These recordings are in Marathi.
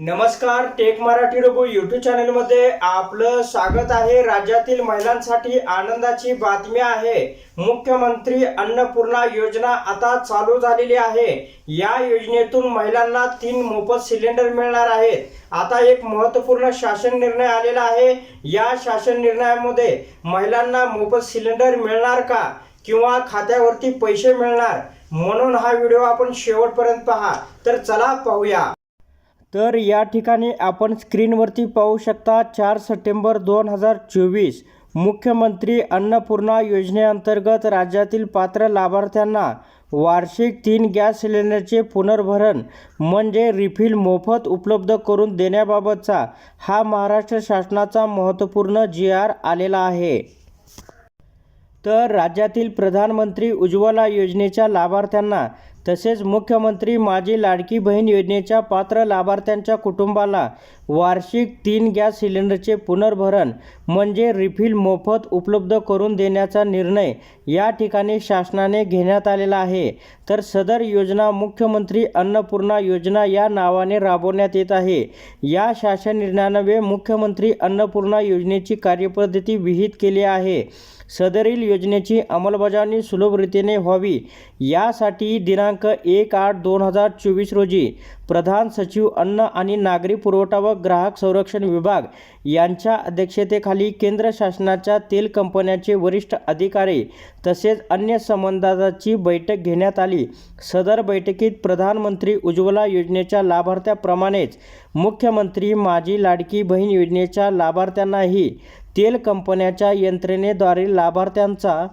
नमस्कार टेक मराठी रघु यूट्यूब चॅनलमध्ये आपलं स्वागत आहे. राज्यातील महिलांसाठी आनंदाची बातमी आहे. मुख्यमंत्री अन्नपूर्णा योजना आता चालू झालेली आहे. या योजनेतून महिलांना तीन मोफत सिलेंडर मिळणार आहेत. आता एक महत्त्वपूर्ण शासन निर्णय आलेला आहे. या शासन निर्णयामध्ये महिलांना मोफत सिलेंडर मिळणार का? किंवा खात्यावरती पैसे मिळणार? म्हणून हा व्हिडिओ आपण शेवटपर्यंत पहा. तर चला पाहूया. तर या ठिकाणी आपण स्क्रीनवरती पाहू शकता चार सप्टेंबर दोन हजार चोवीस मुख्यमंत्री अन्नपूर्णा योजनेअंतर्गत राज्यातील पात्र लाभार्थ्यांना वार्षिक तीन गॅस सिलेंडरचे पुनर्भरण म्हणजे रिफिल मोफत उपलब्ध करून देण्याबाबतचा हा महाराष्ट्र शासनाचा महत्त्वपूर्ण जी आर आलेला आहे. तर राज्यातील प्रधानमंत्री उज्ज्वला योजनेच्या लाभार्थ्यांना तसेच मुख्यमंत्री माझी लाडकी बहीण योजनेच्या पात्र लाभार्थ्यांच्या कुटुंबाला वार्षिक तीन गॅस सिलेंडरचे पुनर्भरण म्हणजे रिफिल मोफत उपलब्ध करून देण्याचा निर्णय या ठिकाणी शासनाने घेण्यात आलेला आहे. तर सदर योजना मुख्यमंत्री अन्नपूर्णा योजना या नावाने राबवण्यात येत आहे. या शासन निर्णयानवे मुख्यमंत्री अन्नपूर्णा योजनेची कार्यपद्धती विहित केली आहे. सदरील योजनेची अंमलबजावणी सुलभ रीतीने व्हावी यासाठी दिनांक एक आठ दोन हजार चोवीस रोजी प्रधान सचिव अन्न आणि नागरी पुरवठा व ग्राहक संरक्षण विभाग यांच्या अध्यक्षतेखाली केंद्र शासनाच्या तेल कंपन्याचे वरिष्ठ अधिकारी तसेच अन्य संबंधाची बैठक घेण्यात आली. सदर बैठकीत प्रधानमंत्री उज्ज्वला योजनेच्या लाभार्थ्याप्रमाणेच मुख्यमंत्री माझी लाडकी बहीण योजनेच्या लाभार्थ्यांनाही तेल कंपन्याच्या यंत्रणेद्वारे लाभार्थ्यांचा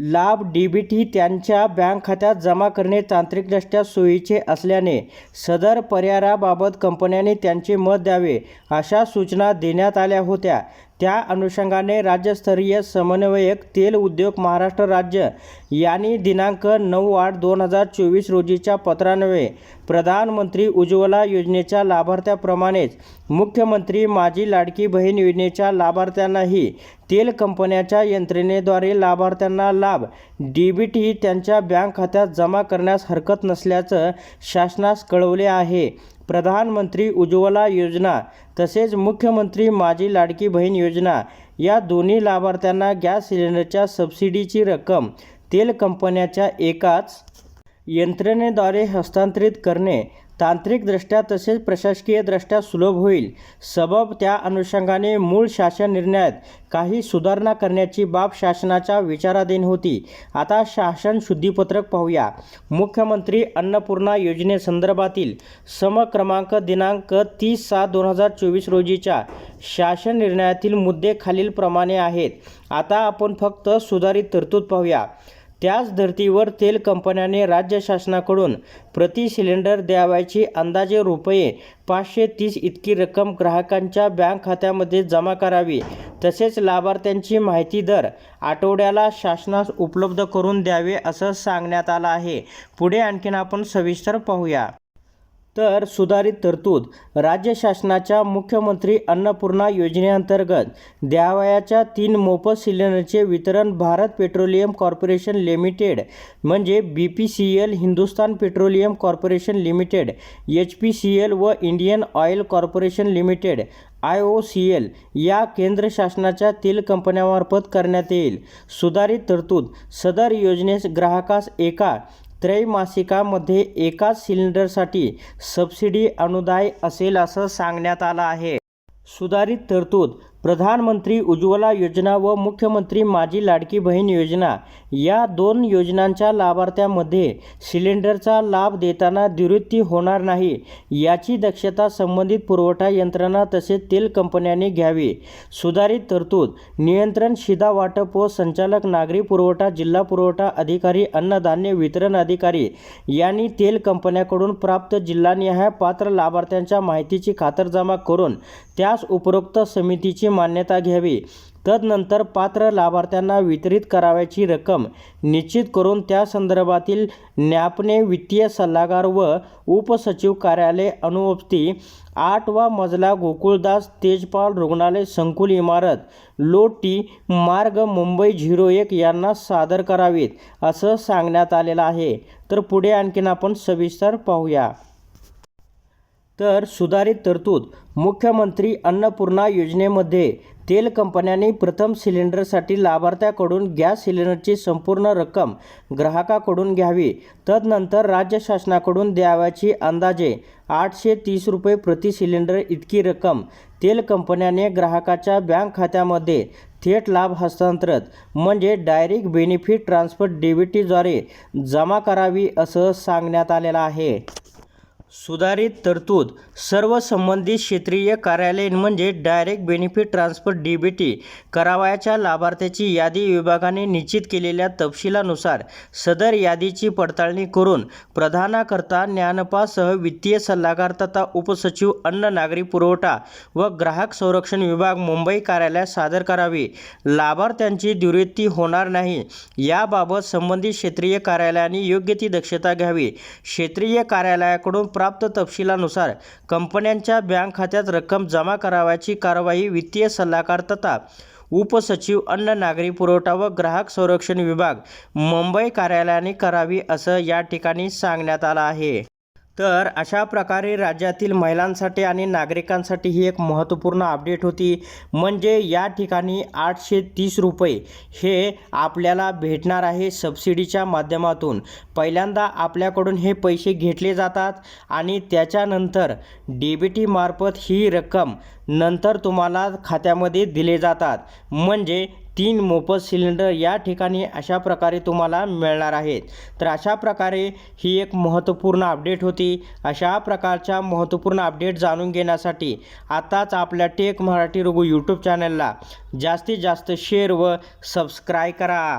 लाभ डीबीटी त्यांच्या बँक खात्यात जमा करणे तांत्रिकदृष्ट्या सोयीचे असल्याने सदर पर्यायाबाबत कंपन्यांनी त्यांचे मत द्यावे अशा सूचना देण्यात आल्या होत्या. त्या अनुषंगाने राज्यस्तरीय समन्वयक तेल उद्योग महाराष्ट्र राज्य यांनी दिनांक नऊ आठ दोन हजार चोवीस रोजीच्या पत्रान्वये प्रधानमंत्री उज्ज्वला योजनेच्या लाभार्थ्याप्रमाणेच मुख्यमंत्री माझी लाडकी बहीण योजनेच्या लाभार्थ्यांनाही तेल कंपन्याच्या यंत्रणेद्वारे लाभार्थ्यांना लाभ डी बी टी त्यांच्या बँक खात्यात जमा करण्यास हरकत नसल्याचं शासनास कळवले आहे. प्रधानमंत्री उज्ज्वला योजना तसेच मुख्यमंत्री माझी लाडकी बहीण योजना या दोन्ही लाभार्थ्यांना गॅस सिलेंडरच्या सबसिडीची रक्कम तेल कंपन्याच्या एकाच यंत्रणेद्वारे हस्तांतरित करणे तांत्रिकदृष्ट्या तसेच प्रशासकीयदृष्ट्या सुलभ होईल. सबब त्या अनुषंगाने मूळ शासन निर्णयात काही सुधारणा करण्याची बाब शासनाच्या विचाराधीन होती. आता शासन शुद्धीपत्रक पाहूया. मुख्यमंत्री अन्नपूर्णा योजनेसंदर्भातील समक्रमांक दिनांक तीस सात दोन हजार चोवीस रोजीच्या शासन निर्णयातील मुद्दे खालीलप्रमाणे आहेत. आता आपण फक्त सुधारित तरतूद पाहूया. त्याच धर्तीवर तेल कंपन्याने राज्य शासनाकडून प्रति सिलेंडर द्यावयाची अंदाजे रुपये पाचशे तीस इतकी रक्कम ग्राहकांच्या बँक खात्यामध्ये जमा करावी. तसेच लाभार्थ्यांची माहिती दर आठवड्याला शासनास उपलब्ध करून द्यावे असं सांगण्यात आलं आहे. पुढे आणखीन आपण सविस्तर पाहूया. तर सुधारित तरतूद राज्य शासनाच्या मुख्यमंत्री अन्नपूर्णा योजनेअंतर्गत द्यावयाच्या तीन मोफत सिलेंडरचे वितरण भारत पेट्रोलियम कॉर्पोरेशन लिमिटेड म्हणजे B P C L Hindustan petroleum corporation limited H P C L व Indian oil corporation limited I O C L या केंद्र शासनाच्या तेल कंपन्यामार्फत करण्यात येईल. सुधारित तरतूद सदर योजनेस ग्राहकास एका त्रैमासिकामध्ये एकाच सिलेंडरसाठी सबसिडी अनुदाय असेल असं सांगण्यात आलं आहे. सुधारित तरतूद प्रधानमंत्री उज्ज्वला योजना व मुख्यमंत्री माझी लाडकी बहीण योजना या दोन योजनांच्या लाभार्थ्यांमध्ये सिलेंडरचा लाभ देताना दुरुस्ती होणार नाही याची दक्षता संबंधित पुरवठा यंत्रणा तसेच तेल कंपन्यांनी घ्यावी. सुधारित तरतूद नियंत्रण शिधा वाटप व संचालक नागरी पुरवठा जिल्हा पुरवठा अधिकारी अन्नधान्य वितरण अधिकारी यांनी तेल कंपन्याकडून प्राप्त जिल्हानिहाय पात्र लाभार्थ्यांच्या माहितीची खातरजमा करून त्यास उपरोक्त समितीची मान्यता घ्यावी. तदनंतर पात्र लाभार्थ्यांना वितरित करावयाची रक्कम निश्चित करून त्या संदर्भातील न्यापने वित्तीय सल्लागार व उपसचिव कार्यालय अनुवस्ती आठवा मजला गोकुळदास तेजपाल रुग्णालय संकुल इमारत लो टी मार्ग मुंबई झिरो एक यांना सादर करावीत असं सांगण्यात आलेलं आहे. तर पुढे आणखीन आपण सविस्तर पाहूया. तर सुधारित तरतूद मुख्यमंत्री अन्नपूर्णा योजनेमध्ये तेल कंपन्यांनी प्रथम सिलेंडरसाठी लाभार्थ्याकडून गॅस सिलेंडरची संपूर्ण रक्कम ग्राहकाकडून घ्यावी तदनंतर राज्य शासनाकडून द्यावयाची अंदाजे आठशे तीस रुपये प्रति सिलेंडर इतकी रक्कम तेल कंपन्याने ग्राहकाच्या बँक खात्यामध्ये थेट लाभ हस्तांतरित म्हणजे डायरेक्ट बेनिफिट ट्रान्सफर डीबीटीद्वारे जमा करावी असं सांगण्यात आलेलं आहे. सुधारित तरतूद सर्व संबंधित क्षेत्रीय कार्यालयीन म्हणजे डायरेक्ट बेनिफिट ट्रान्सफर डीबीटी करावयाच्या लाभार्थ्याची यादी विभागाने निश्चित केलेल्या तपशिलानुसार सदर यादीची पडताळणी करून प्रधानाकरता ज्ञानपासह वित्तीय सल्लागार तथा उपसचिव अन्न नागरी पुरवठा व ग्राहक संरक्षण विभाग मुंबई कार्यालयात सादर करावी. लाभार्थ्यांची दुर्वृत्ती होणार नाही याबाबत संबंधित क्षेत्रीय कार्यालयाने योग्य ती दक्षता घ्यावी. क्षेत्रीय कार्यालयाकडून प्राप्त तपशिलानुसार कंपन्यांच्या बँक खात्यात रक्कम जमा करावयाची कारवाई वित्तीय सल्लागार तथा उपसचिव अन्न नागरी पुरवठा व ग्राहक संरक्षण विभाग मुंबई कार्यालयाने करावी असं या ठिकाणी सांगण्यात आलं आहे. तर अशा प्रकारे राज्यातील महिलांसाठी आणि नागरिकांसाठी ही एक महत्त्वपूर्ण अपडेट होती. म्हणजे या ठिकाणी आठशे तीस रुपये हे आपल्याला भेटणार आहे सबसिडीच्या माध्यमातून. पहिल्यांदा आपल्याकडून हे पैसे घेतले जातात आणि त्याच्यानंतर डी बी ही रक्कम नंतर तुम्हाला खात्यामध्ये दिले जातात. म्हणजे तीन मोफत सिलेंडर या ठिकाणी अशा प्रकारे तुम्हाला मिळणार आहेत. तर अशा प्रकारे ही एक महत्त्वपूर्ण अपडेट होती. अशा प्रकारच्या महत्त्वपूर्ण अपडेट जाणून घेण्यासाठी आताच आपल्या टेक मराठी रघु यूट्यूब चॅनलला जास्तीत जास्त शेअर व सबस्क्राय करा.